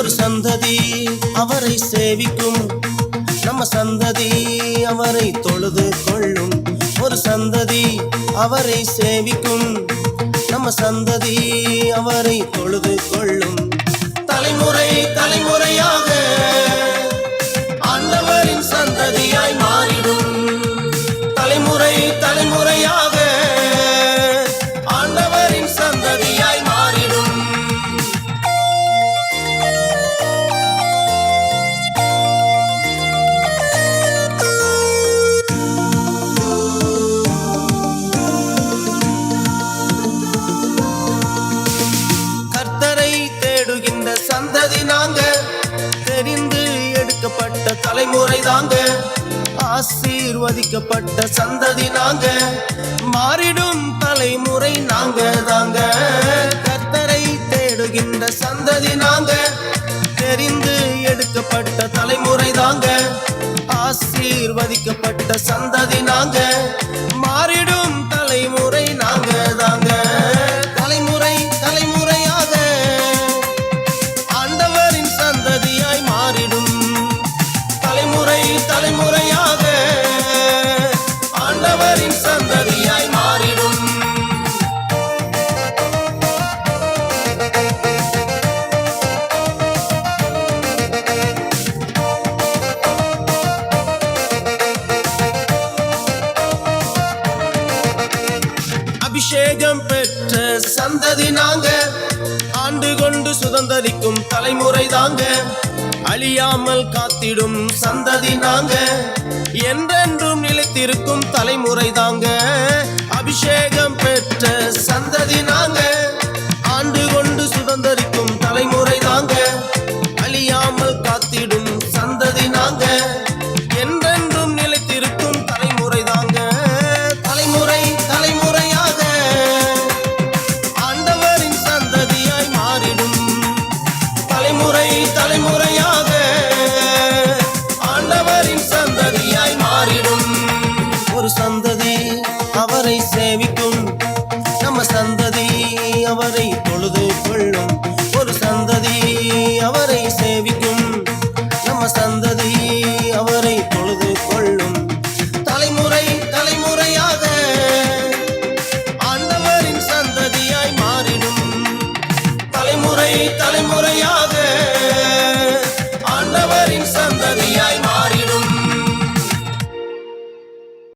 ஒரு சந்ததி அவரை சேவிக்கும். நம்ம சந்ததி அவரை தொழுது கொள்ளும். ஒரு சந்ததி அவரை சேவிக்கும். நம்ம சந்ததி அவரை தொழுது கொள்ளும். தலைமுறை தலைமுறையாக ஆசீர்வதிக்கப்பட்ட தலைமுறை தாங்க. ஆசீர்வதிக்கப்பட்ட சந்ததி நாங்க. மாறிடும் தலைமுறை நாங்க தாங்க. கர்த்தரை தேடுகின்ற சந்ததி நாங்க. தெரிந்து எடுக்கப்பட்ட தலைமுறை தாங்க. ஆசீர்வதிக்கப்பட்ட சந்ததி நாங்க. மாறிடும் அபிஷேகம் பெற்ற சந்ததி நாங்க. ஆண்டு கொண்டு சுதந்தரிக்கும் தலைமுறை தாங்க. அழியாமல் காத்திடும் சந்ததி நாங்க. என்றென்றும் நிலைத்திருக்கும் தலைமுறை தாங்க. அவரை சேவிக்கும். நம்ம சந்ததி அவரை தொழுது கொள்ளும்.